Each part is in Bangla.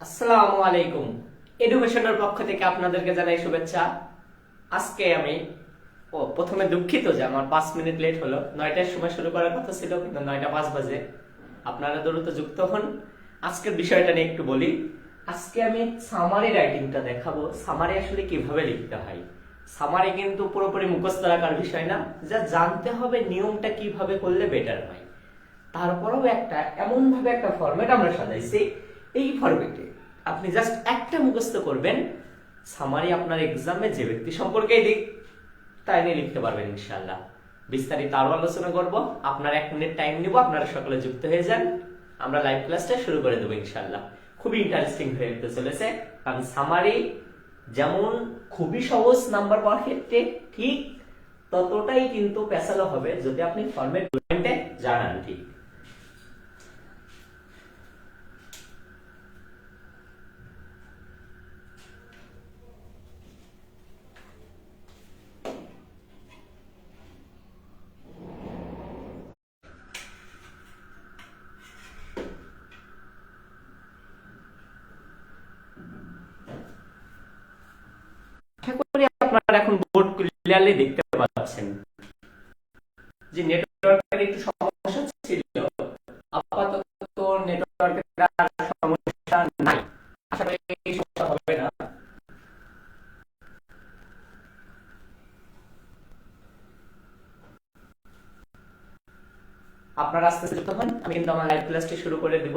আসসালামু আলাইকুম। এডুকেশনের পক্ষ থেকে আপনাদেরকে জানাই শুভেচ্ছা। আজকে আমি, ও, প্রথমে দুঃখিত যে আমার পাঁচ মিনিট লেট হলো। নয়টার সময় শুরু করার কথা ছিল, কিন্তু নয়টা পাঁচ বাজে। আপনারা দ্রুত যুক্ত হন। আজকের বিষয়টা নিয়ে একটু বলি। আজকে আমি সামারি রাইটিংটা দেখাবো। সামারি আসলে কীভাবে লিখতে হয়? সামারি কিন্তু পুরোপুরি মুখস্থ রাখার বিষয় না। যা জানতে হবে, নিয়মটা কীভাবে করলে বেটার হয়। তারপরেও একটা এমন ভাবে একটা ফরম্যাট আমরা সাজাইছি। এই ফরম্যাটে আপনি জাস্ট একটা মুখস্থ করবেন সামারি আপনার এক্সামে যে ব্যক্তি সম্পর্কেই দিক, তাই নিয়ে লিখতে পারবেন ইনশাল্লাহ বিস্তারিত আরও আলোচনা করব। আপনার এক মিনিট টাইম নিব, আপনারা সকলে যুক্ত হয়ে যান। আমরা লাইভ ক্লাসটা শুরু করে দেবো ইনশাল্লাহ খুবই ইন্টারেস্টিং হয়ে উঠতে চলেছে। কারণ সামারি যেমন খুবই সহজ নাম্বার পাওয়ার ক্ষেত্রে, ঠিক ততটাই কিন্তু পেছালো হবে যদি আপনি ফর্মেট জানান, ঠিক আশা করি আপনারা এখন বোর্ড ক্লিয়ারলি দেখতে পাচ্ছেন। যে নেটওয়ার্কের একটু সমস্যা ছিল, আপাতত নেটওয়ার্কের সমস্যা নাই। আশা করি এই সমস্যা হবে না। আপনারা আস্তে আস্তে আমি কিন্তু আমার লাইভ ক্লাসটি শুরু করে দিব।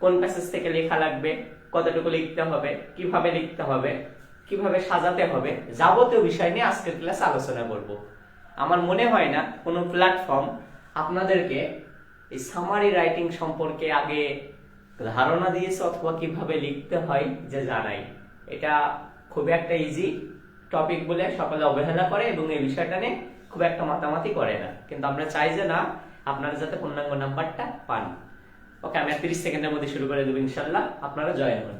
কোন প্যাসেজ থেকে লেখা লাগবে, কতটুকু লিখতে হবে, কীভাবে লিখতে হবে কীভাবে সাজাতে হবে যাবতীয় বিষয় নিয়ে আজকের ক্লাস আলোচনা করব। আমার মনে হয় না কোনো প্ল্যাটফর্ম আপনাদেরকে এই সামারি রাইটিং সম্পর্কে আগে ধারণা দিয়েছে অথবা কীভাবে লিখতে হয় যে জানাই। এটা খুব একটা ইজি টপিক বলে সকলে অবহেলা করে এবং এই বিষয়টা নিয়ে খুব একটা মাতামাতি করে না। কিন্তু আমরা চাই যে না, আপনারা যাতে পূর্ণাঙ্গ নাম্বারটা পান। ওকে আমি তিরিশ সেকেন্ডের মধ্যে শুরু করে দেবো ইনশাল্লাহ। আপনারা জয়েন হন।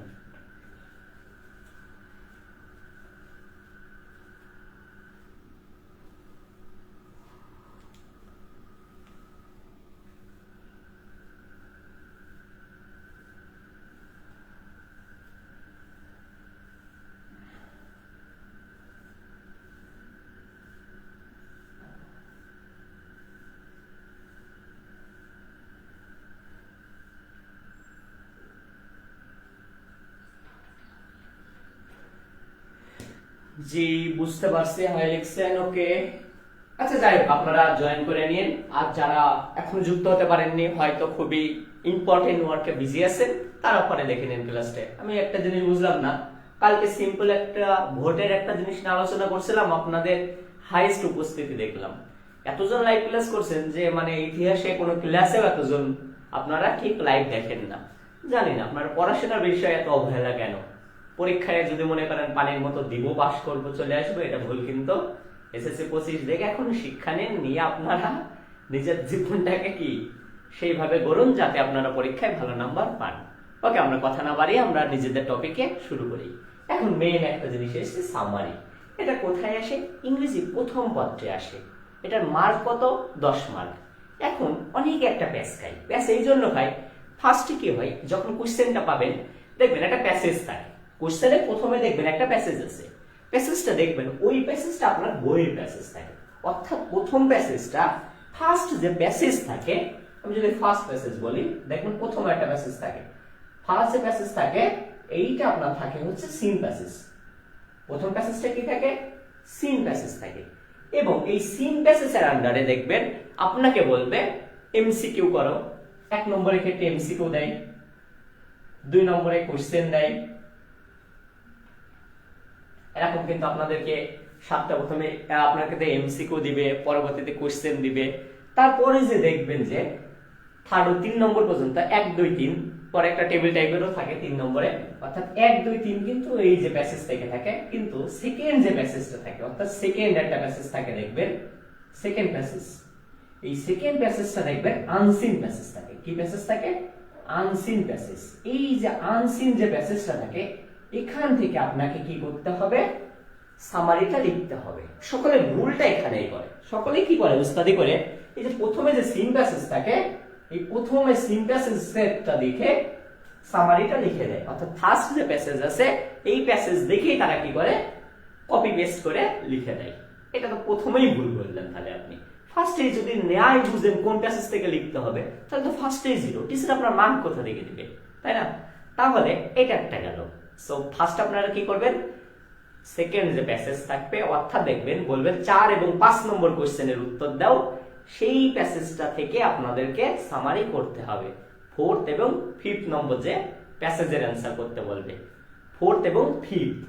জি, বুঝতে পারছি, হাই লিখছেন ওকে। আচ্ছা যাই আপনারা জয়েন করে নিন। আর যারা এখনও যুক্ত হতে পারেননি, হয়তো খুবই ইম্পর্টেন্ট ওয়ার্কে বিজি আছেন, তারা পরে দেখে নিন ক্লাসটা আমি একটা জিনিস বুঝলাম না। কালকে সিম্পল একটা, ভোটের একটা জিনিস নিয়ে আলোচনা করছিলাম, আপনাদের হাইস্ট উপস্থিতি দেখলাম। এতজন লাইভ ক্লাস করছেন যে মানে ইতিহাসে কোনো ক্লাসেও এতজন আপনারা ঠিক লাইভ দেখেন না। জানি না, আপনার পড়াশোনার বিষয়ে এত অবহেলা কেন? পরীক্ষায় যদি মনে করেন পানির মতো দিব পাস করব, চলে আসব, এটা ভুল কিন্তু এসএসসি পঁচিশ দেখে এখন শিক্ষা নেন, নিয়ে আপনারা নিজের জীবনটাকে কি সেইভাবে গড়ুন যাতে আপনারা পরীক্ষায় ভালো নাম্বার পান। ওকে, আমরা কথা না বাড়িয়ে আমরা নিজেদের টপিকে শুরু করি। এখন মেইন একটা জিনিস এসেছে সামারি এটা কোথায় আসে? ইংরেজি প্রথম পত্রে আসে। এটার মার্ক কত? দশ মার্ক এখন অনেক একটা প্যাস খাই প্যাস এই জন্য খাই ফার্স্টে কি হয়? যখন কোশ্চেনটা পাবেন, দেখবেন একটা প্যাসেজ থাকে। কোশ্চেনে প্রথমে দেখবেন একটা প্যাসেজ আছে। প্যাসেজটা দেখবেন, ওই প্যাসেজটা আপনার বইয়ের প্যাসেজ থাকে। অর্থাৎ প্রথম প্যাসেজটা ফার্স্ট যে প্যাসেজ থাকে, আমি যদি ফার্স্ট প্যাসেজ বলি, দেখবেন প্রথম একটা প্যাসেজ থাকে। ফার্স্ট যে প্যাসেজ থাকে, এইটা আপনার থাকে হচ্ছে সিন প্যাসেজ প্রথম প্যাসেজটা কি থাকে? সিন প্যাসেজ থাকে। এবং এই সিন প্যাসেজের আন্ডারে দেখবেন, আপনাকে বলবে এমসিকিউ করো। এক নম্বরের ক্ষেত্রে এমসিকিউ দেয়। দুই নম্বরে কোশ্চেন দেয়। এরকম কিন্তু আপনাদেরকে সাতটা প্রথমে আপনাকে এমসিকিউ দিবে, পরবর্তীতে কোশ্চেন দিবে। তারপরে যে দেখবেন যে থার্ড তিন নম্বর পর্যন্ত এক, দুই, তিন, পরে একটা টেবিল টাইপেরও থাকে তিন নম্বরে। অর্থাৎ এক, দুই, তিন কিন্তু এই যে প্যাসেজ থেকে থাকে, কিন্তু সেকেন্ড যে প্যাসেজটা থাকে, অর্থাৎ সেকেন্ড একটা প্যাসেজ থাকে দেখবেন। সেকেন্ড প্যাসেজ এই সেকেন্ড প্যাসেজটা দেখবেন আনসিন প্যাসেজ থাকে। কি প্যাসেজ থাকে? আনসিন প্যাসেজ এই যে আনসিন যে প্যাসেজটা থাকে এখান থেকে আপনাকে কি করতে হবে? সামারিটা লিখতে হবে। সকলের ভুলটা এখানেই করে। সকলে কি করে? উস্তাদি করে এই যে প্রথমে যে সিন প্যাসেজ থাকে, এই প্রথমে সিন প্যাসেজটা দেখে সামারিটা লিখে দেয়। অর্থাৎ ফার্স্ট যে প্যাসেজ আছে, এই প্যাসেজ দেখেই তারা কি করে? কপি পেস্ট করে লিখে দেয়। এটা তো প্রথমেই ভুল বললেন তাহলে আপনি। ফার্স্টে যদি ন্যায় বুঝেন কোন প্যাসেজ থেকে লিখতে হবে, তাহলে তো ফার্স্টেই জিরো টিচার আপনার মান কোথা থেকে দিবে? তাই না? তাহলে এটা একটা গেল। সো ফার্স্ট আপনারা কি করবেন? সেকেন্ড যে প্যাসেজ থাকবে, অর্থাৎ দেখবেন, বলবেন চার এবং পাঁচ নম্বর কোশ্চেনের উত্তর দাও। সেই প্যাসেজটা থেকে আপনাদেরকে সামারি করতে হবে। ফোর্থ এবং ফিফথ নম্বর যে প্যাসেজের অ্যান্সার করতে বলবে। ফোর্থ এবং ফিফথ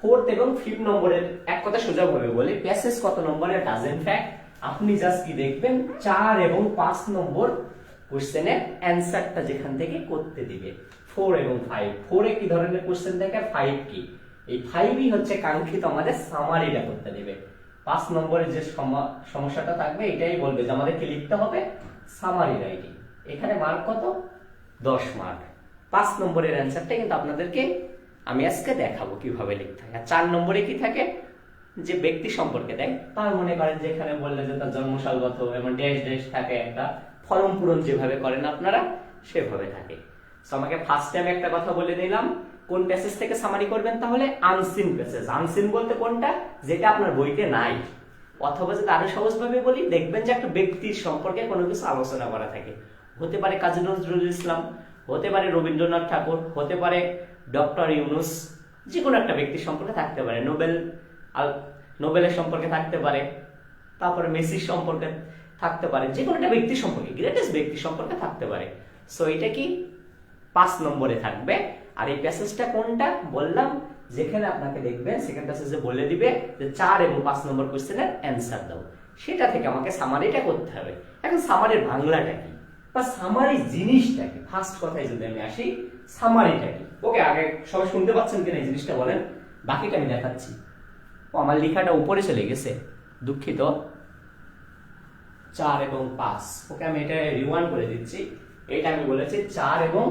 ফোর্থ এবং ফিফথ নম্বরের এক কথা সোজা ভাবে বলি প্যাসেজ কত নম্বরের? ডাজেন্ট ফ্যাক্ট আপনি জাস্ট কি দেখবেন? চার এবং পাঁচ নম্বর কোশ্চেনের অ্যান্সারটা যেখান থেকে করতে দিবে। ফোর এবং ফাইভ ফোরে কি ধরনের কোশ্চেন দেখে? ফাইভ কি? এই ফাইভই হচ্ছে কাঙ্ক্ষিত আমাদের সামারিটা করতে দেবে। পাঁচ নম্বরের যে সম- সমস্যাটা থাকবে, এটাই বলবে যে আমাদেরকে লিখতে হবে সামারি রাইটিং এখানে মার্ক কত? দশ মার্ক পাঁচ নম্বরের অ্যান্সারটা কিন্তু আপনাদেরকে আমি আজকে দেখাবো কীভাবে লিখতে হয়। আর চার নম্বরে কি থাকে? যে ব্যক্তি সম্পর্কে দেয় তার মনে করেন যে এখানে বললে যে তার জন্মসালগত এবং ড্যাশ ড্যাশ থাকে একটা। ফর্ম পূরণ যেভাবে করেন আপনারা, সেভাবে থাকে। আমাকে ফার্স্ট টাইম একটা কথা বলে দিলাম। কোন প্যাসেজ থেকে সামারি করবেন তাহলে? আনসিন প্যাসেজ আনসিন বলতে কোনটা? যেটা আপনার বইতে নাই। অথবা যদি আরও সহজভাবে বলি, দেখবেন যে একটা ব্যক্তির সম্পর্কে কোনো কিছু আলোচনা করা থাকে। হতে পারে কাজী নজরুল ইসলাম, হতে পারে রবীন্দ্রনাথ ঠাকুর, হতে পারে ডক্টর ইউনুস যে কোনো একটা ব্যক্তির সম্পর্কে থাকতে পারে। নোবেল নোবেলের সম্পর্কে থাকতে পারে। তারপরে মেসির সম্পর্কে থাকতে পারে। যে কোনো একটা ব্যক্তি সম্পর্কে গ্রেটেস্ট ব্যক্তি সম্পর্কে থাকতে পারে। সো এটা কি? পাঁচ নম্বরে থাকবে। আর এই প্যাসেজটা কোনটা? বললাম, যেখানে আপনাকে দেখবেন সেকেন্ড প্যাসেজে বলে দিবে যে চার এবং পাঁচ নম্বর কোয়েশ্চেনের অ্যান্সার দাও। সেটা থেকে আমাকে সামারিটা করতে হবে। এখন সামারির বাংলাটা কি? বা সামারি জিনিসটা কি? ফার্স্ট কথায় যদি আমি আসি সামারিটা কি? ওকে আগে সবাই শুনতে পাচ্ছেন কিনা এই জিনিসটা বলেন? বাকিটা আমি দেখাচ্ছি। ও, আমার লেখাটা উপরে চলে গেছে। দুঃখিত। চার এবং পাঁচ। ওকে, আমি এটা রিওয়ান্ড করে দিচ্ছি। এটা আমি বলেছি চার এবং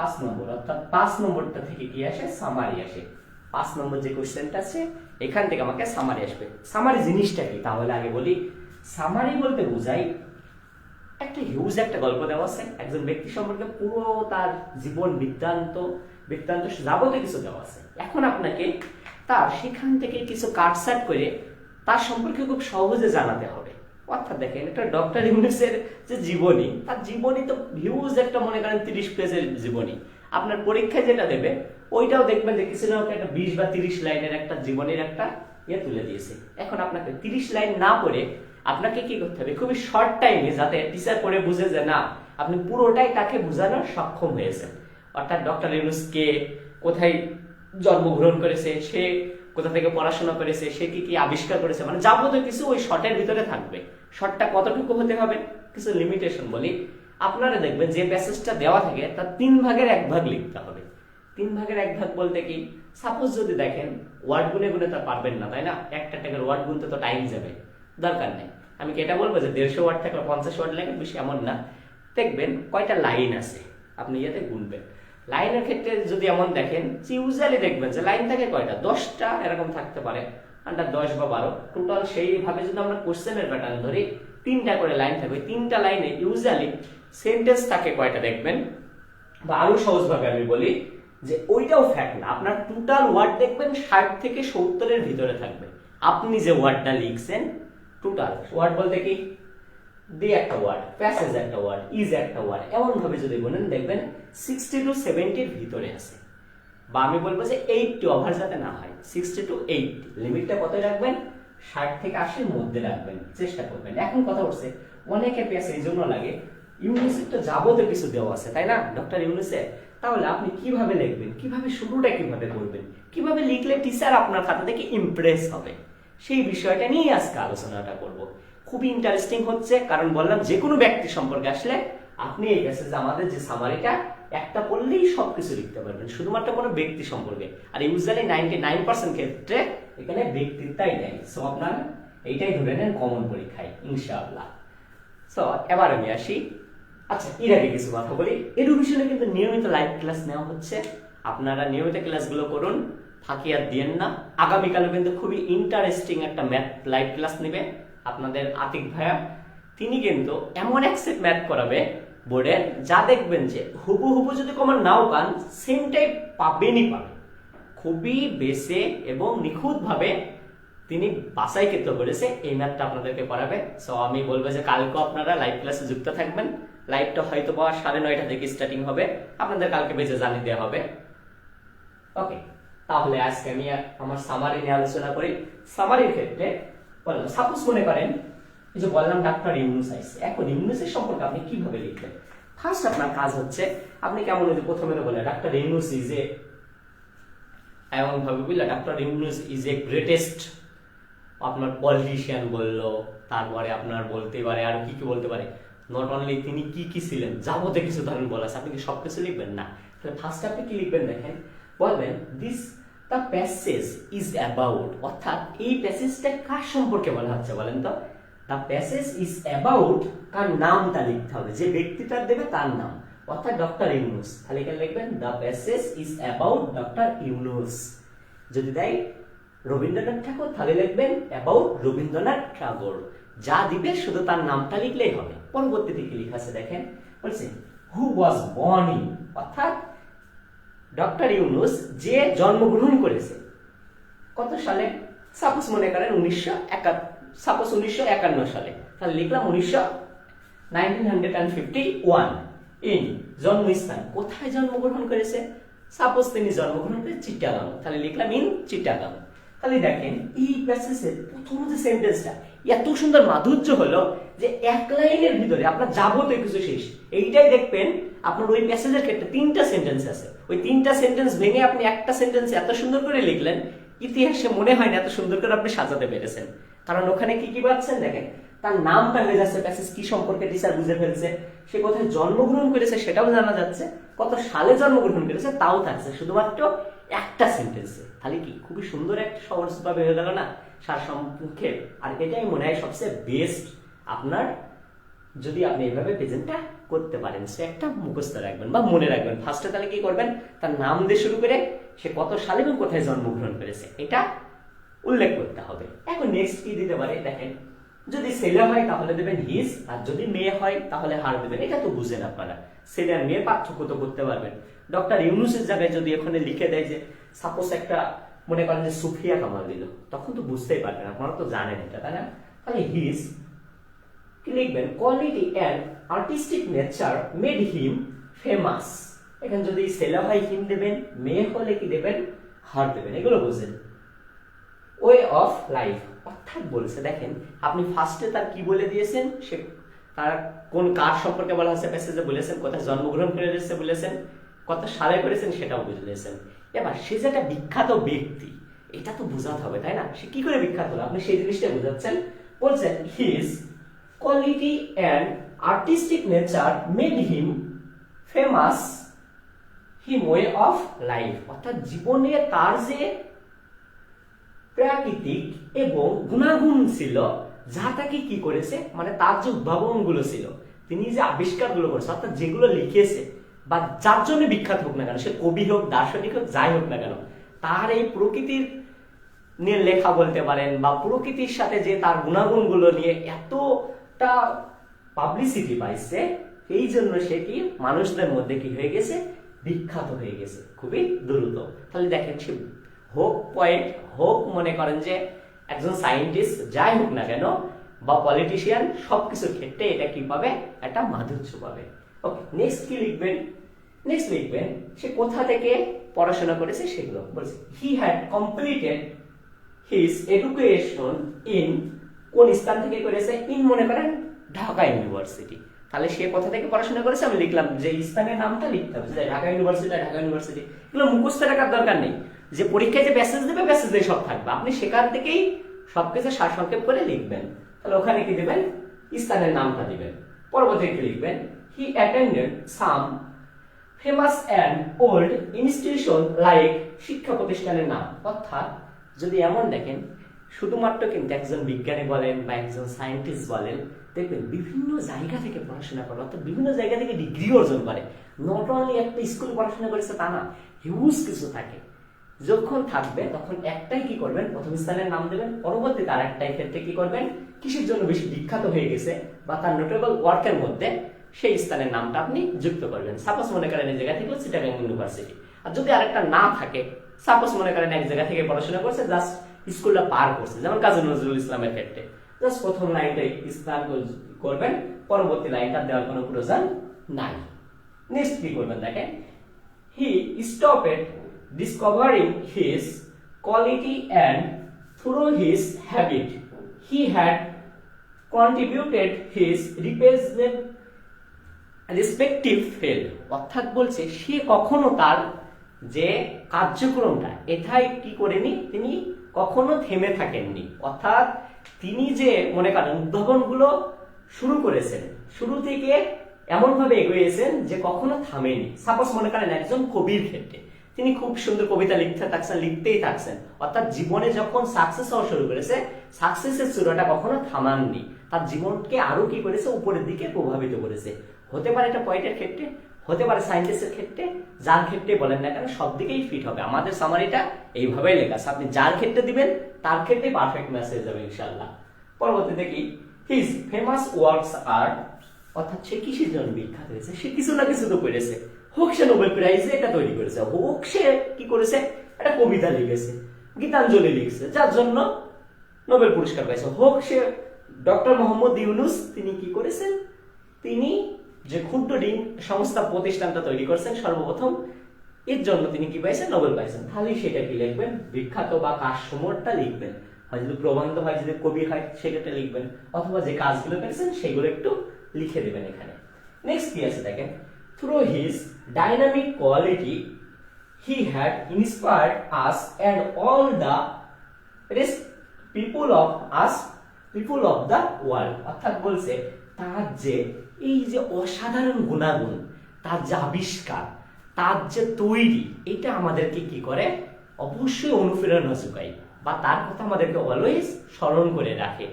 পাঁচ নম্বর, অর্থাৎ পাঁচ নম্বরটা থেকে কি আসে? সামারি আসে। পাঁচ নম্বর যে কোশ্চেনটা আছে, এখান থেকে আমাকে সামারি আসবে। সামারি জিনিসটা কি? তাহলে আগে বলি সামারি বলতে বোঝাই, একটা হিউজ একটা গল্প দেওয়া আছে। একজন ব্যক্তি সম্পর্কে পুরো তার জীবন বৃত্তান্ত বৃত্তান্ত যাবতীয় কিছু দেওয়া আছে। এখন আপনাকে তার সেখান থেকে কিছু কাটসাট করে তার সম্পর্কে খুব সহজে জানাতে হবে। অর্থাৎ দেখেন, এটা ডক্টর ইউনুসের যে জীবনী, তার জীবনী তো হিউজ একটা মনে করেন তিরিশ পেজের জীবনী। আপনার পরীক্ষায় যেটা দেবে, ওইটাও দেখবেন যে কিছু না একটা বিশ বা তিরিশ লাইনের একটা জীবনের একটা ইয়ে তুলে দিয়েছে। এখন আপনাকে তিরিশ লাইন না পড়ে আপনাকে কি করতে হবে? খুবই শর্ট টাইমে যাতে টিচার পড়ে বুঝে যে না, আপনি পুরোটাই তাকে বোঝানোর সক্ষম হয়েছেন। অর্থাৎ ডক্টর ইউনুস কে কোথায় জন্মগ্রহণ করেছে, সে কোথা থেকে পড়াশোনা করেছে, সে কি কি আবিষ্কার করেছে মানে যাবতীয় কিছু ওই শর্টের ভিতরে থাকবে। শর্টটা কতটুকু হতে হবে? কিছু লিমিটেশন বলি। আপনারা দেখবেন যে প্যাসেজটা দেওয়া থাকে, তার তিন ভাগের এক ভাগ লিখতে হবে। তিন ভাগের এক ভাগ বলতে কি? সাপোজ যদি দেখেন ওয়ার্ড গুনে গুনে তা পারবেন না, তাই না? একটা টাকার ওয়ার্ড গুনতে তো টাইম যাবে। দরকার নেই। আমি কি এটা বলব যে দেড়শো ওয়ার্ড থাকলে পঞ্চাশ ওয়ার্ড লাগে? বেশি এমন না। দেখবেন কয়টা লাইন আছে, আপনি ইয়েতে গুনবেন। লাইনের ক্ষেত্রে যদি এমন দেখেন ইউজুয়ালি দেখবেন যে লাইন থাকে কয়টা? দশটা এরকম থাকতে পারে আন্ডার দশ বা বারো। টোটাল সেইভাবে যদি আমরা কোশ্চেনের প্যাটার্ন ধরি, তিনটা করে লাইন থাকবে। তিনটা লাইনে ইউজুয়ালি সেন্টেন্স থাকে কয়টা দেখবেন? বা আরও সহজভাবে আমি বলি যে ওইটাও ফ্যাক্ট না। আপনার টোটাল ওয়ার্ড দেখবেন ষাট থেকে সত্তরের ভিতরে থাকবে। আপনি যে ওয়ার্ডটা লিখছেন টোটাল ওয়ার্ড বলতে কি? দি একটা ওয়ার্ড প্যাসেজ একটা ওয়ার্ড ইজ একটা ওয়ার্ড এমন ভাবে যদি বলেন, দেখবেন সিক্সটি টু সেভেন্টির ভিতরে আছে। বা আমি বলব যে ওভার যাতে না হয় সিক্সটি টু এইট লিমিটটা কত রাখবেন? ষাট থেকে আশির মধ্যে রাখবেন, চেষ্টা করবেন। এখন কথা উঠছে অনেকে এই জন্য লাগে তো যাবতীয় কিছু দেওয়া আছে, তাই না? ডক্টর ইউনিসে তাহলে আপনি কীভাবে লিখবেন? কীভাবে শুরুটা কীভাবে করবেন? কীভাবে লিখলে টিচার আপনার খাতা থেকে ইমপ্রেস হবে? সেই বিষয়টা নিয়ে আজকে আলোচনাটা করব। খুবই ইন্টারেস্টিং হচ্ছে, কারণ বললাম যে কোনো ব্যক্তি সম্পর্কে আসলে আপনি এই প্যাসেজে আমাদের যে সামারিটা একটা পড়লেই সবকিছু লিখতে পারবেন, শুধুমাত্র কোনো ব্যক্তি সম্পর্কে। আর ইউজুয়ালি নাইনটি নাইন পার্সেন্ট ক্ষেত্রে এখানে ব্যক্তিত্বই নেই। সো আপনার এইটাই ধরে নেন কমন পরীক্ষায়, ইনশাআল্লাহ। সো এবার আমি আসি। আচ্ছা এর আগে কিছু কথা বলি। এডুকেশনে কিন্তু নিয়মিত লাইভ ক্লাস নেওয়া হচ্ছে। আপনারা নিয়মিত ক্লাসগুলো করুন, ফাঁকি আর দিয়েন না। আগামীকালে কিন্তু খুবই ইন্টারেস্টিং একটা ম্যাথ লাইভ ক্লাস নেবে। আপনাদের আতিক ভাইয়া, তিনি কিন্তু এমন এক সেট ম্যাথ করাবে বোর্ডের যা দেখবেন যে হুবু হুবু যদি কমন নাও পান সেম টাইপ পাবেনই পাবেন। খুবই বেসে এবং নিখুঁতভাবে তিনি বাসাইকৃত করেছে, এই ম্যাথটা আপনাদেরকে পড়াবে সো আমি বলব যে কালকে আপনারা লাইভ ক্লাসে যুক্ত থাকবেন। লাইভটা হয়তো বা সাড়ে নয়টা থেকে স্টার্টিং হবে। আপনাদের কালকে বেজে জানিয়ে দেওয়া হবে। ওকে তাহলে আজকে আমি আমার সামারি নিয়ে আলোচনা করি। সামারির ক্ষেত্রে বললাম সাপোজ মনে করেন যে বললাম ডাক্তার এখন সম্পর্কে আপনি কীভাবে লিখবেন ফার্স্ট আপনার কাজ হচ্ছে, আপনি কেমন প্রথমে ডাক্তার ইজ এ এমন ভাবে ডাক্তার ইজ এ গ্রেটেস্ট আপনার পলিটিশিয়ান বলল, তারপরে আপনার বলতে পারে, আর কি কি বলতে পারে। নট অনলি তিনি কি কি ছিলেন, যাবতীয় কিছু ধরেন বলা আছে। আপনি কি সব কিছু লিখবেন? না। তাহলে ফার্স্ট আপনি কি লিখবেন দেখেন? বলবেন this the passage is about অর্থাৎ এই প্যাসেজটা কার সম্পর্কে বলা হচ্ছে বলেন তো? দ্য প্যাসেজ ইজ অ্যাবাউট কার নামটা লিখতে হবে। যে ব্যক্তিটা দেবে তার নাম। অর্থাৎ ডক্টর ইউনুস। তাহলে এখানে লিখবেন the passage is about doctor Yunus. যদি দেয় রবীন্দ্রনাথ ঠাকুর, তাহলে লিখবেন অ্যাবাউট রবীন্দ্রনাথ ঠাকুর। যা দিবে, শুধু তার নামটা লিখলেই হবে। পরবর্তীতে কি লেখা আছে দেখেন? বলছে হু ওয়াজ বর্ন অর্থাৎ ডক্টর ইউনুস যে জন্মগ্রহণ করেছে, কত সালে? সাপোজ মনে করেন উনিশশো সাপোজ উনিশশো একান্ন সালে। তাহলে লিখলাম উনিশশো nineteen hundred and fifty one in জন্মস্থান। কোথায় জন্মগ্রহণ করেছে? সাপোজ তিনি জন্মগ্রহণ করে চিটাগাং। তাহলে লিখলাম ইন চিটাগাং। তাহলে দেখেন এই প্যাসেজের প্রথম যে সেন্টেন্সটা এত সুন্দর মাধুর্য হলো যে এক লাইনের ভিতরে আপনার যাবতীয় কিছু শেষ। এইটাই দেখবেন, আপনার ওই প্যাসেজের ক্ষেত্রে তিনটা সেন্টেন্স আছে। ওই তিনটা সেন্টেন্স ভেঙে আপনি একটা সেন্টেন্স এত সুন্দর করে লিখলেন, ইতিহাসে মনে হয় না এত সুন্দর করে আপনি সাজাতে পেরেছেন। কারণ ওখানে কি কি পাচ্ছেন দেখেন, তার নামটা হয়ে যাচ্ছে প্যাসেজ, কি সম্পর্কে টিচার বুঝে ফেলছে, সে কোথায় জন্মগ্রহণ করেছে সেটাও জানা যাচ্ছে, কত সালে জন্মগ্রহণ করেছে তাও থাকছে, শুধুমাত্র একটা সেন্টেন্সে তাহলে কি খুবই সুন্দর একটা সহজভাবে হয়ে গেল না? সার সংক্ষেপ আর এটাই মনে হয় সবচেয়ে বেস্ট আপনার যদি আপনি এইভাবে প্রেজেন্টটা করতে পারেন সে একটা মুখস্থ রাখবেন বা মনে রাখবেন। ফার্স্টে তাহলে কি করবেন? তার নাম দিয়ে শুরু করে সে কত সালে এবং কোথায় জন্মগ্রহণ করেছে, এটা উল্লেখ করতে হবে। এখন নেক্সট কি দিতে পারে? দেখেন, যদি ছেলে হয় তাহলে দেবেন হিজ আর যদি মেয়ে হয় তাহলে হার দেবেন। এটা তো বুঝেন আপনারা। ছেলে আর মেয়ে পার্থক্য তো করতে পারবেন। ডক্টর ইউনুসের জায়গায় যদি এখানে লিখে দেয় যে সাপোজ একটা মনে করেন যে সুফিয়া কামাল দিল, তখন তো বুঝতেই পারবেন, আপনারা তো জানেন এটা, তাই না? তাহলে হিজ লিখবেন quality and artistic nature made him famous এখানে যদি ছেলে হয় হিম দেবেন, মেয়ে হলে কি দেবেন? হার দেবেন, এগুলো বুঝেন। ওয়ে অফ লাইফ অর্থাৎ বলছে, দেখেন, আপনি ফার্স্টে তার কি বলে দিয়েছেন? সে তার কোন কার সম্পর্কে বলা হয়েছে? মেসেজে বলেছেন কোথায় জন্মগ্রহণ করে এসেছে বলেছেন কত সালে করেছেন, সেটাও বুঝে দিয়েছেন এবার সে যে একটা বিখ্যাত ব্যক্তি, এটা তো বোঝাতে হবে, তাই না? সে কি করে বিখ্যাত হলো? আপনি সেই জিনিসটা বোঝাচ্ছেন। বলছেন his quality and artistic nature made him famous him way of life অর্থাৎ জীবনে তার যে প্রাকৃতিক এবং গুণাগুণ ছিল, যা তাকে কি করেছে? মানে তার যে উদ্ভাবনগুলো ছিল, তিনি যে আবিষ্কারগুলো করেছে, অর্থাৎ যেগুলো লিখেছে, বা যার জন্য বিখ্যাত হোক না কেন, সে কবি হোক, দার্শনিক হোক, যাই হোক না কেন, তার এই প্রকৃতির নিয়ে লেখা বলতে পারেন, বা প্রকৃতির সাথে যে তার গুণাগুণগুলো নিয়ে এতটা পাবলিসিটি পাইছে, এই জন্য সেটি মানুষদের মধ্যে কি হয়ে গেছে? বিখ্যাত হয়ে গেছে, খুবই দ্রুত। তাহলে দেখেন সে হোক পয়েন্ট হোক মনে করেন যে একজন সায়েন্টিস্ট যাই হোক না কেন, বা পলিটিশিয়ান সবকিছুর ক্ষেত্রে এটা কি পাবে? একটা মাধুর্য পাবে। ওকে নেক্সট কি লিখবেন? নেক্সট লিখবেন, সে কোথা থেকে পড়াশোনা করেছে সেগুলো। বলছে he had completed his education in কোন স্থান থেকে করেছে? ইন মনে করেন ঢাকা ইউনিভার্সিটি। তাহলে সে কোথা থেকে পড়াশোনা করেছে? আমি লিখলাম যে স্থানের নামটা লিখতে হবে। যে ঢাকা ইউনিভার্সিটি ঢাকা ইউনিভার্সিটি। এগুলো মুখস্থ রাখার দরকার নেই। যে পরীক্ষায় যে প্যাসেজ দেবে প্যাসেজ সব থাকবে। আপনি সেখান থেকেই সবকিছু সারসংক্ষেপ করে লিখবেন। তাহলে ওখানে কি দিবেন? স্থানের নামটা দিবেন। পরবর্তীতে লিখবেন? He attended some famous and old institution like শিক্ষা প্রতিষ্ঠানের নাম। অর্থাৎ যদি এমন দেখেন শুধুমাত্র কিন্তু একজন বিজ্ঞানী বলেন বা একজন সায়েন্টিস্ট বলেন, দেখবেন বিভিন্ন জায়গা থেকে পড়াশোনা করে, অর্থাৎ বিভিন্ন জায়গা থেকে ডিগ্রি অর্জন করে। নট অনলি একটা স্কুল পড়াশোনা করেছে তা না হিউজ কিছু থাকে। যখন থাকবে, তখন একটাই কি করবেন? প্রথম স্থানের নাম দেবেন, পরবর্তীতে আর একটাই ক্ষেত্রে কি করবেন? কিসের জন্য বেশি বিখ্যাত হয়ে গেছে বা তার নোটেবল ওয়ার্কের মধ্যে সেই স্থানের নামটা আপনি যুক্ত করবেন। সাপোজ মনে করেন এই জায়গা থেকে চিটাগাং ইউনিভার্সিটি আর যদি আরেকটা না থাকে সাপোজ মনে করেন এক জায়গা থেকে পড়াশোনা করছে জাস্ট স্কুলটা পার করছে, যেমন কাজী নজরুল ইসলামের ক্ষেত্রে। জাস্ট প্রথম লাইনটাই স্থান করবেন, পরবর্তী লাইনটা দেওয়ার কোনো প্রয়োজন নাই। নেক্সট কি করবেন দেখেন? He stopped discovering his quality and through his habit, he had contributed his represent respective fell অর্থাৎ বলছে, সে কখনো তার যে কার্যক্রমটা, এথায় কি করেনি? তিনি কখনো থেমে থাকেননি। অর্থাৎ তিনি যে মনে করেন, উদ্ভাবনগুলো শুরু করেছেন, শুরু থেকে এমন ভাবে এগিয়েছেন যে কখনো থামেনি সাপোজ মনে করেন একজন কবির ক্ষেত্রে, তিনি খুব সুন্দর কবিতা লিখতে থাকছেন, লিখতেই থাকছেন। অর্থাৎ জীবনে যখন সাকসেস হওয়া শুরু করেছে সাকসেসের শুরুটা কখনো থামাননি। তার জীবনকে আরও কি করেছে? উপরের দিকে প্রভাবিত করেছে। হতে পারে এটা পয়েন্টের ক্ষেত্রে হতে পারে সায়েন্টিস্টের ক্ষেত্রে, যার ক্ষেত্রে বলেন না কেন, সব দিকেই ফিট হবে। আমাদের সামারিটা এইভাবেই লেখা আছে। আপনি যার ক্ষেত্রে দিবেন, তার ক্ষেত্রে পারফেক্ট মেসেজ যাবে ইনশাল্লাহ পরবর্তী দেখি হিজ ফেমাস ওয়ার্কস আর অর্থাৎ সে কিসের জন্য বিখ্যাত হয়েছে? সে কিছু না কিছু তো করেছে। হোক সে নোবেল প্রাইজে এটা তৈরি করেছে। হোক সে কি করেছে? একটা কবিতা লিখেছে, গীতাঞ্জলি লিখছে, যার জন্য নোবেল পুরস্কার পাইছে। হোক সে ডক্টর মোহাম্মদ ইউনুস, তিনি কি করেছেন? তিনি যে ক্ষুদ্র ঋণ সংস্থা প্রতিষ্ঠানটা তৈরি করছেন, সর্বপ্রথম এর জন্য তিনি কি পাইছেন? নোবেল পাইছেন। তাহলে সেটা কি লিখবেন, বিখ্যাত বা কাজসমূহটা লিখবেন। হয় যদি প্রবন্ধ হয়, যদি কবি হয় সেটা লিখবেন। অথবা যে কাজগুলো করেছেন সেগুলো একটু লিখে দেবেন এখানে। নেক্সট কি আছে দেখেন? Through his dynamic quality he had inspired us and all the people of us people of the world অর্থাৎ বলছে, তার যে এই যে অসাধারণ গুণাগুণ, তার যে আবিষ্কার, তার যে তৈরি, এটা আমাদেরকে কি করে? অবশ্যই অনুপ্রেরণা যোগায় বা তার কথা আমাদেরকে অলওয়েজ স্মরণ করে রাখে।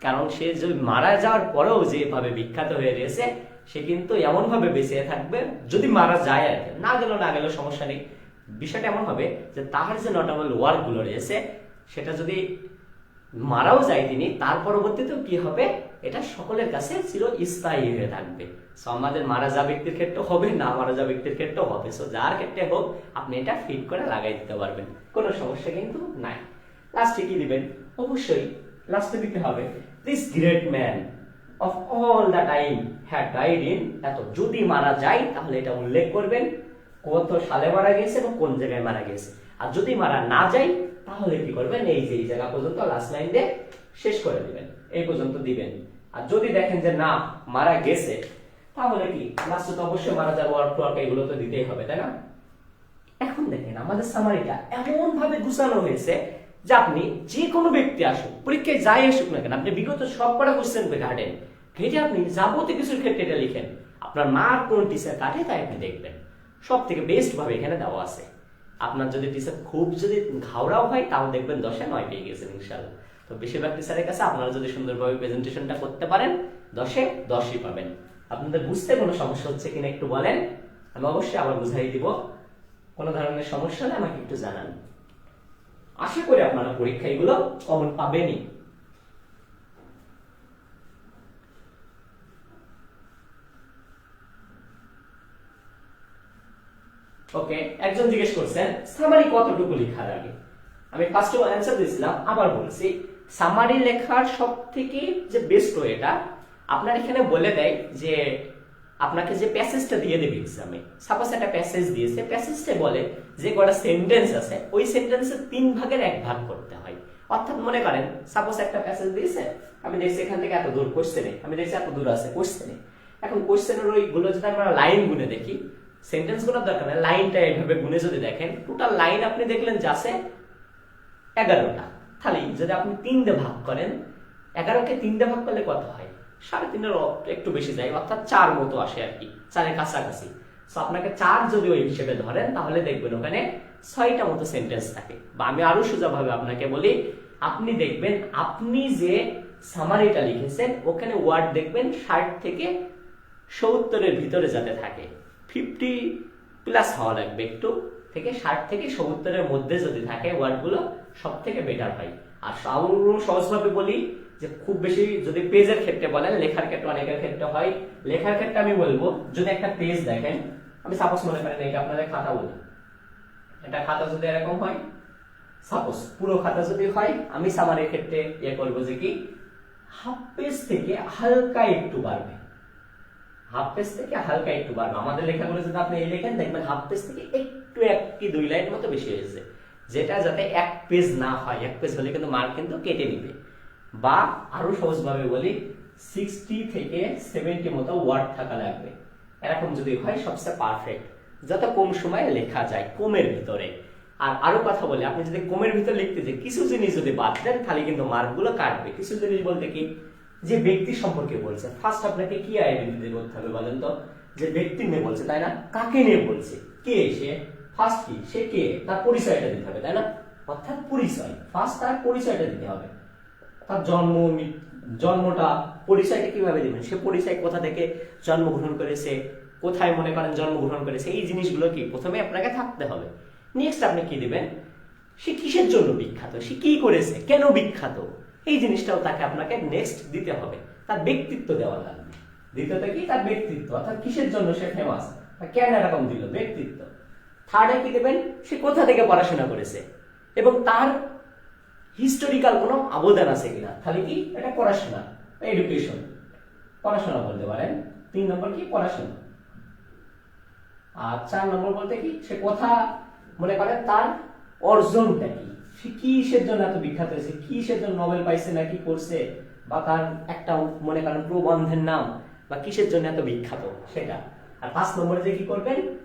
কারণ সে যে মারা যাওয়ার পরেও যেভাবে বিখ্যাত হয়ে রয়েছে, সে কিন্তু এমন ভাবে বেঁচে থাকবে, যদি মারা যায় আর। না গেল না গেল সমস্যা নেই। বিষয়টা এমন হবে যে তার যে নটাবল ওয়ার্কগুলো রয়েছে, সেটা যদি মারাও যায় তিনি, তার পরবর্তীতেও কি হবে? এটা সকলের কাছে চির স্থায়ী হয়ে থাকবে। সো আমাদের মারা যা ব্যক্তির ক্ষেত্রে হবে, না মারা যা ব্যক্তির ক্ষেত্রেও হবে। সো যার ক্ষেত্রে হোক, আপনি এটা ফিট করে লাগাই দিতে পারবেন। কোনো সমস্যা কিন্তু নাই। লাস্টে কি দিবেন? অবশ্যই লাস্টে দিতে হবে this great man of all the time had died in এত, যদি মারা যায়, তাহলে এটা উল্লেখ করবেন, কত সালে মারা গেছে এবং কোন জায়গায় মারা গেছে আর যদি মারা না যায় তাহলে কি করবেন? এই যে, এই জায়গা পর্যন্ত লাস্ট লাইন দিয়ে শেষ করে দিবেন। এই পর্যন্ত দিবেন। আর যদি দেখেন যে না, মারা গেছে, তাহলে কি? লাস্টে তো অবশ্যই মারা যাওয়ার ওয়ার্ক টোয়ার্ক এগুলো তো দিতেই হবে, তাই না? এখন দেখেন, আমাদের সামারিটা এমন ভাবে গুছানো হয়েছে যে আপনি যে কোনো ব্যক্তি আসুক, পরীক্ষায় যাই আসুক না কেন, আপনি বিগত সব কটা কোশ্চেন ঘাটেন ঘেটে আপনি যাবতীয় কিছুর ক্ষেত্রে এটা লিখেন। আপনার মার কোন টিচার কাটে, তাই আপনি দেখবেন। সব থেকে বেস্ট ভাবে এখানে দেওয়া আছে। আপনার যদি টিচার খুব যদি ঘাওড়াও হয়, তাও দেখবেন দশে নয় পেয়ে গেছেন ইনশাল্লাহ তো বেশিরভাগ টিচারের কাছে আপনারা যদি সুন্দরভাবে প্রেজেন্টেশনটা করতে পারেন, দশে দশই পাবেন। আপনাদের বুঝতে কোনো সমস্যা হচ্ছে কিনা একটু বলেন? আমি অবশ্যই আবার বুঝাই দিব। কোনো ধরনের সমস্যা হলে আমাকে একটু জানান। আশা করি আপনারা পরীক্ষা এগুলো কমন পাবেনই। ওকে একজন জিজ্ঞেস করছেন, সামারি কতটুকু লেখা লাগে আমি ফার্স্ট অ্যান্সার দিয়েছিলাম, আবার বলছি, সামারি লেখার সব থেকে যে বেস্ট ওয়েটা আপনার এখানে বলে দেয় যে আপনাকে যে প্যাসেজটা দিয়ে দেবে এক্সামে সাপোজ একটা প্যাসেজ দিয়েছে প্যাসেজটা বলে যে কটা সেন্টেন্স আছে, ওই সেন্টেন্সের তিন ভাগের এক ভাগ করতে হয়। অর্থাৎ মনে করেন সাপোজ একটা প্যাসেজ দিয়েছে, আমি দেখছি এখান থেকে এত দূর কোশ্চেনে আমি দেখছি এত দূর আছে কোশ্চেনে এখন কোশ্চেনের ওইগুলো যদি আমরা লাইন গুনে দেখি সেন্টেন্সগুলোর দরকার নেই, লাইনটা এইভাবে গুনে যদি দেখেন টোটাল লাইন আপনি দেখলেন যে আছে এগারোটা। তাহলে যদি আপনি তিন দিয়ে ভাগ করেন, এগারোকে তিন দিয়ে ভাগ করলে কত হয়? সাড়ে তিনের একটু বেশি যায়, অর্থাৎ চার মতো আসে আর কি, চারের কাছাকাছি। তো আপনাকে চার যদি ওই হিসেবে ধরেন, তাহলে দেখবেন ওখানে ছয়টা মতো সেন্টেন্স থাকে। বা আমি আরও সোজাভাবে আপনাকে বলি, আপনি দেখবেন, আপনি যে সামারিটা লিখেছেন, ওখানে ওয়ার্ড দেখবেন ষাট থেকে সত্তরের ভিতরে যাতে থাকে। ফিফটি প্লাস হওয়া লাগবে একটু থেকে ষাট থেকে সত্তরের মধ্যে যদি থাকে ওয়ার্ডগুলো সব থেকে বেটার হয়। আর আরও সহজভাবে বলি, যে খুব বেশি যদি পেজের ক্ষেত্রে বলেন, লেখার ক্ষেত্রে অনেকের ক্ষেত্রে হয়। লেখার ক্ষেত্রে আমি বলব, যদি একটা পেজ দেখেন, আমি সাপোজ মনে করেন এটা আপনাদের খাতা বলি। এটা খাতা যদি এরকম হয় সাপোজ পুরো খাতা যদি হয়, আমি সামারের ক্ষেত্রে ইয়ে করব যে কি হাফ পেজ থেকে হালকা একটু বাড়বে। হাফ পেজ থেকে হালকা একটু বাড়বে। আমাদের লেখাগুলো যদি আপনি এই লেখেন, দেখবেন হাফ পেজ থেকে একটু এক কি দুই লাইন মতো বেশি হয়েছে যেটা যাতে এক পেজ না হয়, এক পেজ হলে কিন্তু মার্ক কিন্তু কেটে নিবে। বা আরও সহজভাবে বলি সিক্সটি থেকে সেভেন্টি মতো ওয়ার্ড থাকা লাগবে। এরকম যদি হয়, সবচেয়ে পারফেক্ট যত কম সময়ে লেখা যায়, কমের ভিতরে। আর আরও কথা বলি, আপনি যদি কমের ভিতরে লিখতে যে কিছু জিনিস যদি বাদ দেন, তাহলে কিন্তু মার্কগুলো কাটবে। কিছু জিনিস বলতে কি যে ব্যক্তি সম্পর্কে বলছে। ফার্স্ট আপনাকে কি আইডেন্টিটি করতে হবে বলেন তো? যে ব্যক্তি নিয়ে বলছে, তাই না? কাকে নিয়ে বলছে? কে সে? ফার্স্ট কি? সে কে? তার পরিচয়টা দিতে হবে, তাই না? অর্থাৎ পরিচয়। ফার্স্ট তার পরিচয়টা দিতে হবে। তার জন্ম জন্মটা পরিচয়টা কীভাবে দিবেন? সে পরিচয় কোথা থেকে জন্মগ্রহণ করেছে? কোথায় মনে করেন জন্মগ্রহণ করেছে? এই জিনিসগুলো কি? প্রথমে আপনাকে থাকতে হবে। নেক্সট আপনি কি দেবেন? সে কিসের জন্য বিখ্যাত? সে কি করেছে? কেন বিখ্যাত? এই জিনিসটাও তাকে আপনাকে নেক্সট দিতে হবে। তার ব্যক্তিত্ব দেওয়া লাগবে। দ্বিতীয়ত কি? তার ব্যক্তিত্ব। অর্থাৎ কিসের জন্য সে ফেমাস কেন এরকম দিল, ব্যক্তিত্ব। থার্ডে কি দেবেন? সে কোথা থেকে পড়াশোনা করেছে? এবং তার হিস্টোরিক্যাল কোনো অবদান আছে কিনা? তাহলে কি? এটা পড়াশোনা এডুকেশন পড়াশোনা বলতে পারেন। তিন নম্বর কি? পড়াশোনা। আর চার নম্বর বলতে কি? সে কথা, মনে করেন, তার অর্জনটা কি? সে কিসের জন্য এত বিখ্যাত হয়েছে? কিসের জন্য নোবেল পাইছে না কি করছে? বা তার একটা মনে করেন প্রবন্ধের নাম, বা কিসের জন্য এত বিখ্যাত? সেটা। আর পাঁচ নম্বরে যে কি করবেন?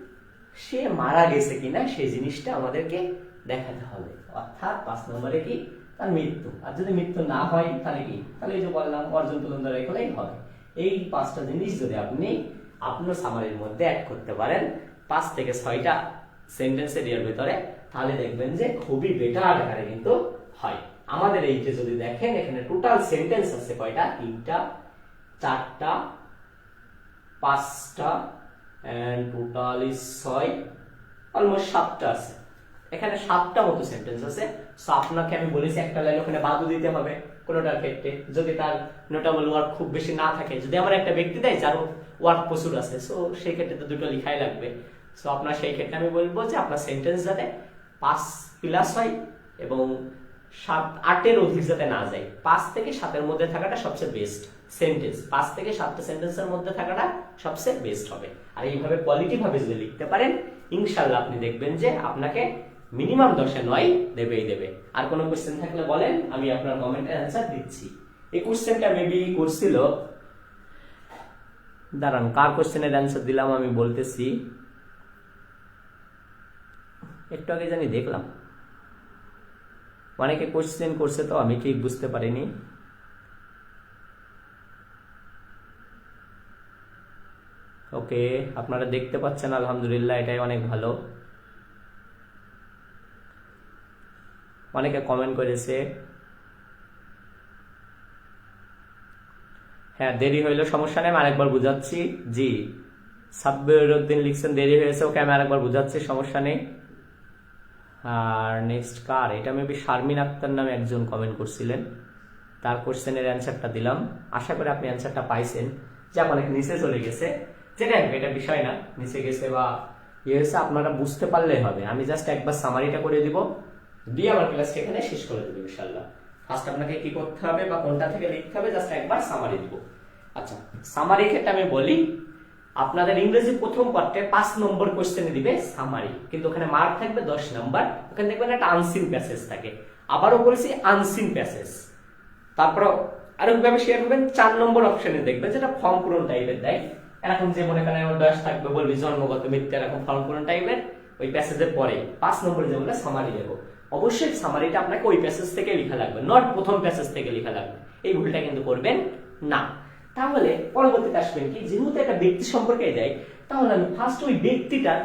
সে মারা গেছে কিনা সেই জিনিসটা আমাদেরকে দেখাতে হবে। অর্থাৎ পাঁচ নম্বরে কি? তার মৃত্যু। আর যদি মৃত্যু না হয়, তাহলে কি? তাহলে এই যে বললাম, অর্জন তুলন ধরে এগুলোই হবে। এই পাঁচটা জিনিস যদি আপনি আপনার সামারির মধ্যে অ্যাড করতে পারেন, পাঁচ থেকে ছয়টা সেন্টেন্সের এর ভিতরে তাহলে দেখবেন যে খুবই বেটার আকারে কিন্তু হয়। আমাদের এই যে যদি দেখেন, এখানে টোটাল সেন্টেন্স আছে কয়টা? তিনটা, চারটা, পাঁচটা এন্ড টোটাল ছয় অলমোস্ট সাতটা আছে। এখানে সাতটা মতো সেন্টেন্স আছে। সো আপনাকে আমি বলেছি একটা লাইন ওখানে বাদও দিতে হবে কোনোটার ক্ষেত্রে। যদি তার নোটেবল ওয়ার্ক খুব বেশি না থাকে, যদি আমার একটা ব্যক্তি দেয় যার ওয়ার্ক প্রচুর আছে সো সেই ক্ষেত্রে তো দুটো লিখাই লাগবে। সো আপনার সেই ক্ষেত্রে আমি বলব যে আপনার সেন্টেন্স যাতে পাঁচ প্লাস হয় এবং সাত, আটের অধিক যাতে না যায়। পাঁচ থেকে সাতের মধ্যে থাকাটা সবচেয়ে বেস্ট সেন্টেন্স পাঁচ থেকে সাতটা সেন্টেন্সের মধ্যে থাকাটা সবচেয়ে বেস্ট হবে। আর এইভাবে কোয়ালিটি ভাবে যদি লিখতে পারেন ইনশাল্লাহ আপনি দেখবেন যে আপনাকে মিনিমাম দশে নয় দেবেই দেবে। আর কোনো কোশ্চেন থাকলে বলেন, আমি আপনার কমেন্টে অ্যান্সার দিচ্ছি। এই কোশ্চেনটা মেবি করছিল, দাঁড়ান, কার কোশ্চেনের অ্যান্সার দিলাম আমি বলতেছি? একটু আগে জানি দেখলাম। অনেকে কোশ্চেন করছে তো, আমি ঠিক বুঝতে পারিনি। ওকে, আপনারা দেখতে পাচ্ছেন, আলহামদুলিল্লাহ, এটাই অনেক ভালো। অনেকে কমেন্ট করেছে। হ্যাঁ দেরি হইল, সমস্যা নেই, আমি আরেকবার বুঝাচ্ছি। জি সাব্বির উদ্দিন লিখছেন, দেরি হয়েছে, ওকে আমি আরেকবার বুঝাচ্ছি, সমস্যা নেই। আর নেক্সট কার? এটা মেবি শারমিন আক্তার নামে একজন কমেন্ট করছিলেন। তার কোশ্চেনের অ্যান্সারটা দিলাম। আশা করি আপনি অ্যান্সারটা পাইছেন। যে অনেক নিচে চলে গেছে। যেটা এটা বিষয় না। নিচে গেছে বা ইয়ে হয়েছে, আপনারা বুঝতে পারলে হবে। আমি জাস্ট একবার সামারিটা করে দিব। দিয়ে আমার ক্লাসকে এখানে শেষ করে দেবো ইনশাল্লাহ ফার্স্ট আপনাকে কি করতে হবে বা কোনটা থেকে লিখতে হবে জাস্ট একবার সামারি দিব। আচ্ছা সামারি ক্ষেত্রে আমি বলি আপনাদের ইংরেজি প্রথম পার্টে পাঁচ নম্বর কোশ্চেনে দিবে সামারি কিন্তু ওখানে মার্ক থাকবে দশ নম্বর ওখানে দেখবেন একটা আনসিন প্যাসেজ থাকে। আবারও বলেছি আনসিন প্যাসেজ তারপর আরেকভাবে শেয়ার করবেন, চার নম্বর অপশনে দেখবেন যেটা ফর্ম পূরণ টাইপের দেয়। এরকম যে মনে করেন আমার বয়স থাকবে বলবি, জন্মগত মৃত্যু, এরকম ফর্ম পূরণ টাইপের ওই প্যাসেজের পরে। পাঁচ নম্বরে যেগুলো সামারি দেবো। অবশ্যই সামারিটা আপনাকে ওই প্যাসেজ থেকে লেখা লাগবে নট প্রথম প্যাসেজ থেকে লেখা লাগবে। এই ভুলটা কিন্তু করবেন না। তাহলে পরবর্তীতে আসবেন কি? যেহেতু একটা ব্যক্তি সম্পর্কে দেয়, তাহলে আমি ফার্স্ট ওই ব্যক্তিটার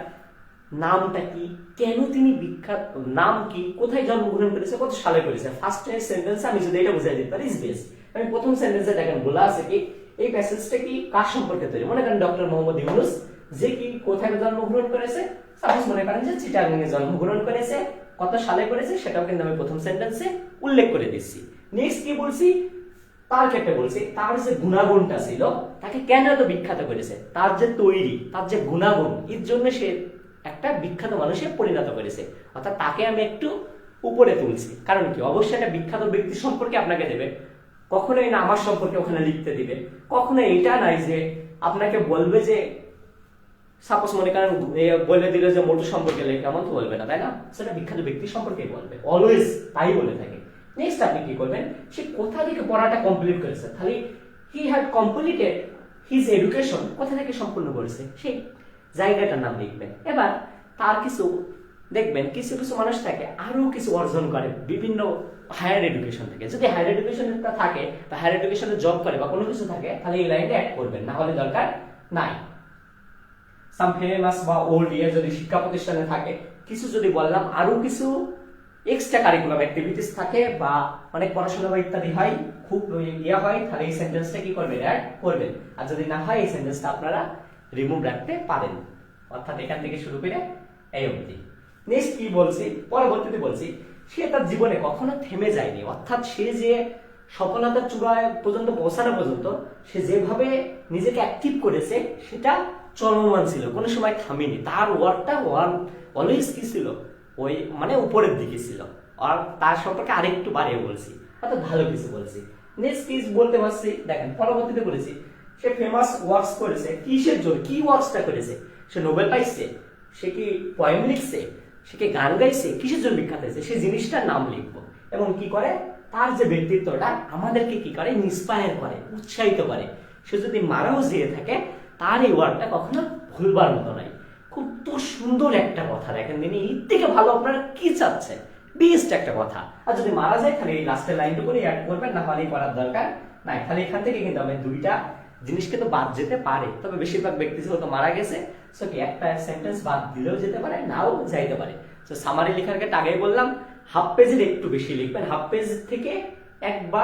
নামটা কি? কেন তিনি বিখ্যাত, নাম কি? কোথায় জন্মগ্রহণ করেছে? কত সালে করেছে? ফার্স্ট সেন্টেন্স আমি যদি এটা বুঝাই দিতে পারি ইজ বেস্ট আমি প্রথম সেন্টেন্সে দেখেন বলা আছে কি, এই প্যাসেজটা কি কার সম্পর্কে তৈরি? মনে করেন ডক্টর মোহাম্মদ ইউনুস, যে কি কোথায় জন্মগ্রহণ করেছে? সাপোজ মনে করেন যে চিটাগাং এ জন্মগ্রহণ করেছে, কত সালে করেছে? সেটাও কিন্তু আমি প্রথম সেন্টেন্সে উল্লেখ করে দিচ্ছি। নেক্সট কি বলছি? তার ক্ষেত্রে বলছি, তার যে গুণাগুণটা ছিল, তাকে কেন এত বিখ্যাত করেছে? তার যে তৈরি, তার যে গুণাগুণ, এর জন্য সে একটা বিখ্যাত মানুষে পরিণত করেছে। অর্থাৎ তাকে আমি একটু উপরে তুলছি। কারণ কি? অবশ্যই একটা বিখ্যাত ব্যক্তি সম্পর্কে আপনাকে দেবে। কখনোই না আমার সম্পর্কে ওখানে লিখতে দিবে। কখনো এটা নাই যে আপনাকে বলবে যে সাপোজ মনে করেন বলে দিল যে মোটু সম্পর্কে লেখা, এমন তো বলবে না, তাই না? সেটা বিখ্যাত ব্যক্তি সম্পর্কে বলবে। অলওয়েজ তাই বলে থাকে। নেক্সট আপনি কি করবেন? সে কোথা থেকে পড়াটা কমপ্লিট করেছে? তাহলে he had completed his education কোথা থেকে সম্পূর্ণ করেছে? সেই জায়গাটার নাম লিখবেন। এবার তার কিছু, দেখবেন কিছু কিছু মানুষ থাকে আরও কিছু অর্জন করে, বিভিন্ন হায়ার এডুকেশন থেকে। যদি হায়ার এডুকেশনটা থাকে, বা হায়ার এডুকেশনে জব করে, বা কোনো কিছু থাকে, তাহলে এই লাইনটা অ্যাড করবেন, না হলে দরকার নাই। সাম ফেমাস বা ওল্ড ইয়ার যদি শিক্ষা প্রতিষ্ঠানে থাকে, কিছু যদি বললাম, আরও কিছু এক্সট্রা কারিকুলাম অ্যাক্টিভিটিস থাকে বা অনেক পড়াশোনা বা ইত্যাদি হয়, খুব ইয়া হয়, তাহলে এই সেন্টেন্সটা কি করবেন? অ্যাড করবেন। আর যদি না হয়, এই সেন্টেন্সটা আপনারা রিমুভ রাখতে পারেন। অর্থাৎ এখান থেকে শুরু করে এই অবধি। নেক্সট কি বলছি? পরবর্তীতে বলছি, সে তার জীবনে কখনো থেমে যায়নি। অর্থাৎ সে যে সফলতার চূড়ায় পর্যন্ত পৌঁছানো পর্যন্ত, সে যেভাবে নিজেকে অ্যাক্টিভ করেছে, সেটা চলমান ছিল। কোনো সময় থামেনি। তার ওয়ার্ডটা ওয়ান অলওয়েজ কি ছিল? ওই মানে উপরের দিকে ছিল। আর তার সম্পর্কে আরেকটু বাড়িয়ে বলছি, অর্থাৎ ভালো কিছু বলছি। নেক্সট কি বলতে পারছি, দেখেন, পরবর্তীতে বলেছি, সে ফেমাস ওয়ার্কস করেছে, কিসের জন্য, কি ওয়ার্কসটা করেছে? সে নোবেল পাইছে, সে কি পয়েম লিখছে, সে কি গান গাইছে, কিসের জন্য বিখ্যাত হয়েছে? সেই জিনিসটার নাম লিখব। এবং কি করে? তার যে ব্যক্তিত্বটা আমাদেরকে কি করে? ইন্সপায়ার করে, উৎসাহিত করে। সে যদি মারাও যেয়ে থাকে, তার এই ওয়ার্ডটা কখনো ভুলবার মতো নয়। খুব সুন্দর একটা কথা দেখেন তিনি। এর থেকে ভালো আপনারা কি চাচ্ছেন? বেস্ট একটা কথা। আর যদি মারা যায়, খালি এই লাস্টের লাইনটুকু অ্যাড করবেন, না হলে করার দরকার নাই। তাহলে এখান থেকে কিন্তু আমি দুইটা জিনিস কিন্তু বাদ যেতে পারে। তবে বেশিরভাগ ব্যক্তি যেহেতু মারা গেছে সো কি একটা সেন্টেন্স বাদ দিলেও যেতে পারে, নাও যাইতে পারে। তো সামারি লেখার ক্ষেত্রে আগেই বললাম হাফ পেজের একটু বেশি লিখবেন। হাফ পেজ থেকে এক বা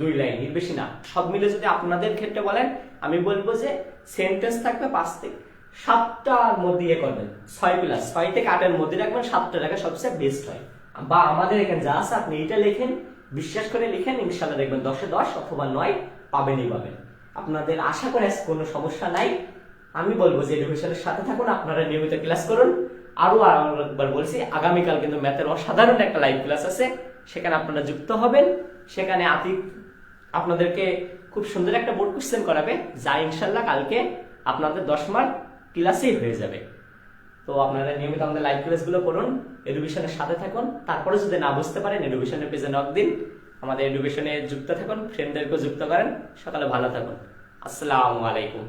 দুই লাইন বেশি না। সব মিলে যদি আপনাদের ক্ষেত্রে বলেন, আমি বলব যে সেন্টেন্স থাকবে পাঁচ থেকে সাতটার মধ্যে ইয়ে করবেন। ছয় প্লাস ছয় থেকে আটের মধ্যে রাখবেন, সাতটা লেখা সবচেয়ে বেস্ট হয়। বা আমাদের এখানে যা আছে, আপনি এটা লেখেন, বিশ্বাস করে লিখেন ইনশাল্লাহ দেখবেন দশে দশ অথবা নয় পাবেনই পাবেন। আপনাদের আশা করে কোনো সমস্যা নাই। আমি বলব যে এডুকেশনের সাথে থাকুন, আপনারা নিয়মিত ক্লাস করুন। আরও একবার বলছি, আগামীকাল কিন্তু ম্যাথের অসাধারণ একটা লাইভ ক্লাস আছে। সেখানে আপনারা যুক্ত হবেন। সেখানে আতিক আপনাদেরকে খুব সুন্দর একটা বোর্ড কোশ্চেন করাবে, যা ইনশাল্লাহ কালকে আপনাদের দশ মার্ক ক্লাসেই হয়ে যাবে। তো আপনারা নিয়মিত আমাদের লাইভ ক্লাসগুলো করুন এডুকেশনের সাথে থাকুন। তারপরে যদি না বুঝতে পারেন এডুকেশনের পেজে নক দিন আমাদের এডুকেশনে যুক্ত থাকুন ফ্রেন্ডদেরকেও যুক্ত করেন। সকালে ভালো থাকুন। আসসালামু আলাইকুম।